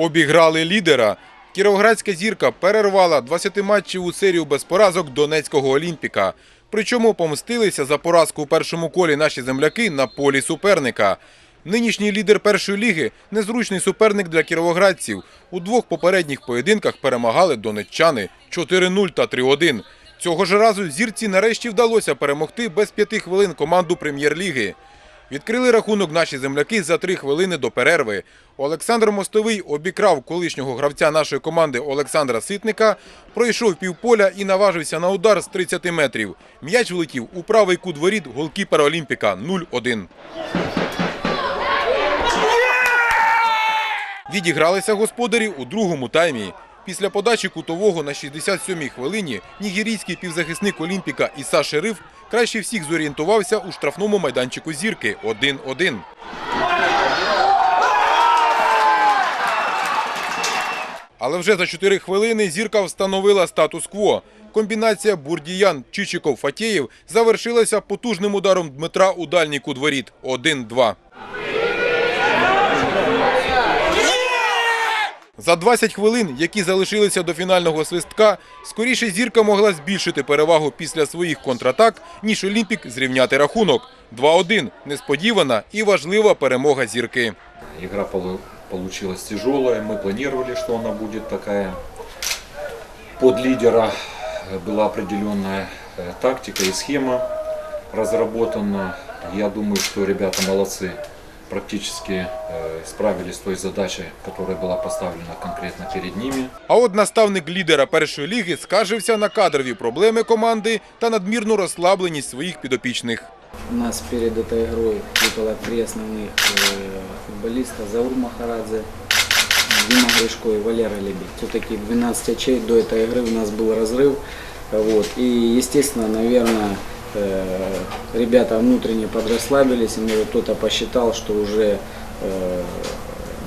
Обіграли лідера. Кіровоградська зірка перервала 20-матчеву серію без поразок Донецького Олімпіка. Причому помстилися за поразку у першому колі наші земляки на полі суперника. Нинішній лідер першої ліги – незручний суперник для кіровоградців. У двох попередніх поєдинках перемагали донеччани 4-0 та 3-1. Цього ж разу зірці нарешті вдалося перемогти без п'яти хвилин команду прем'єр-ліги. Відкрили рахунок наші земляки за три хвилини до перерви. Олександр Мостовий обікрав колишнього гравця нашої команди Олександра Ситника, пройшов півполя і наважився на удар з 30 метрів. М'яч влетів у правий кут воріт голкіпера Олімпіка 0-1. Відігралися господарі у другому таймі. Після подачі кутового на 67-й хвилині нігерійський півзахисник Олімпіка Іса Шериф краще всіх зорієнтувався у штрафному майданчику зірки 1-1. Але вже за 4 хвилини зірка встановила статус-кво. Комбінація Бурдіян Чичиков Фатєєв завершилася потужним ударом Дмитра у дальній кут воріт 1-2. За 20 хвилин, які залишилися до фінального свистка, скоріше зірка могла збільшити перевагу після своїх контратак, ніж Олімпік зрівняти рахунок. 2-1 – несподівана і важлива перемога зірки. Игра полу- получилась тяжелая. Мы планировали, что она будет такая. Под лидера э, была определенная э, тактика и схема разработана. Я думаю, что ребята молодцы. Практически э, справились с той задачей, которая была поставлена конкретно перед ними. А от наставник лідера першої ліги скаржився на кадрові проблеми команди та надмірну розслабленість своїх підопічних. У нас перед этой игрой выпало три основных э, футболиста. Заур Махарадзе, Дима Гришко и Валера Лебедь. Все-таки 12 очей до этой игры у нас был разрыв. Вот. И, естественно, наверное, э, ребята внутренне подрасслабились. И может кто-то посчитал, что уже э,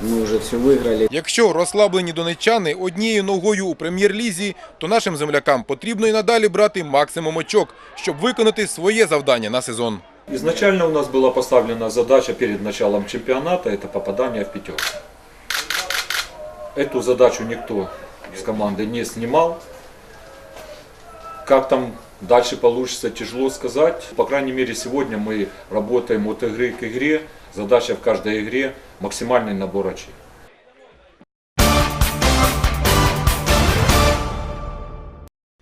мы уже все выиграли. Якщо розслаблені донеччани однією ногою у прем'єр-лізі, то нашим землякам потрібно і надалі брати максимум очок, щоб виконати своє завдання на сезон. Изначально у нас была поставлена задача перед началом чемпионата, это попадание в пятерку. Эту задачу никто из команды не снимал. Как там дальше получится, тяжело сказать. По крайней мере, сегодня мы работаем от игры к игре. Задача в каждой игре – максимальный набор очей.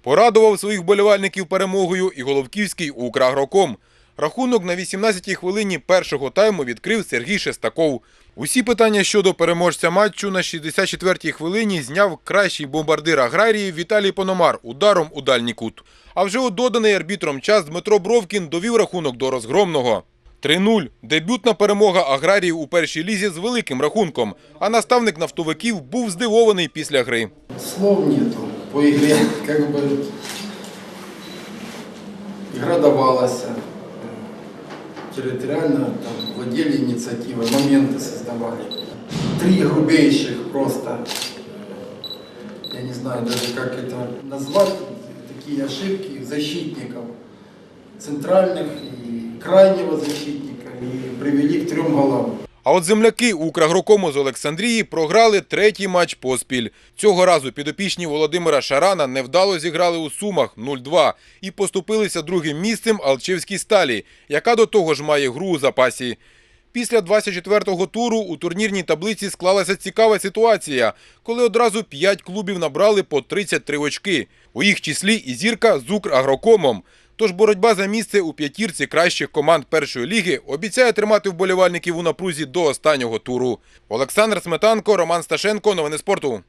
Порадував своїх болівальників перемогою і Головківський Украгроком. Рахунок на 18-й хвилині першого тайму відкрив Сергій Шестаков. Усі питання щодо переможця матчу на 64-й хвилині зняв кращий бомбардир аграрії Віталій Пономар ударом у дальній кут. А вже у доданий арбітром час Дмитро Бровкін довів рахунок до розгромного. 3-0. Дебютна перемога аграрії у першій лізі з великим рахунком. А наставник нафтовиків був здивований після гри. Слов нету по игре, как бы игра давалась, территориально там, владели инициативой, моменты создавали. Три грубейших просто, я не знаю даже как это назвать, такие ошибки защитников, центральных и крайнего защитника, и привели к трем голам. А от земляки Украгрокому з Олександрії програли третій матч поспіль. Цього разу підопічні Володимира Шарана невдало зіграли у Сумах 0-2 і поступилися другим місцем Алчевській сталі, яка до того ж має гру у запасі. Після 24-го туру у турнірній таблиці склалася цікава ситуація, коли одразу 5 клубів набрали по 33 очки. У їх числі і зірка з Украгрокомом. Тож боротьба за місце у п'ятірці кращих команд першої ліги обіцяє тримати вболівальників у напрузі до останнього туру. Олександр Сметанко, Роман Сташенко. Новини спорту.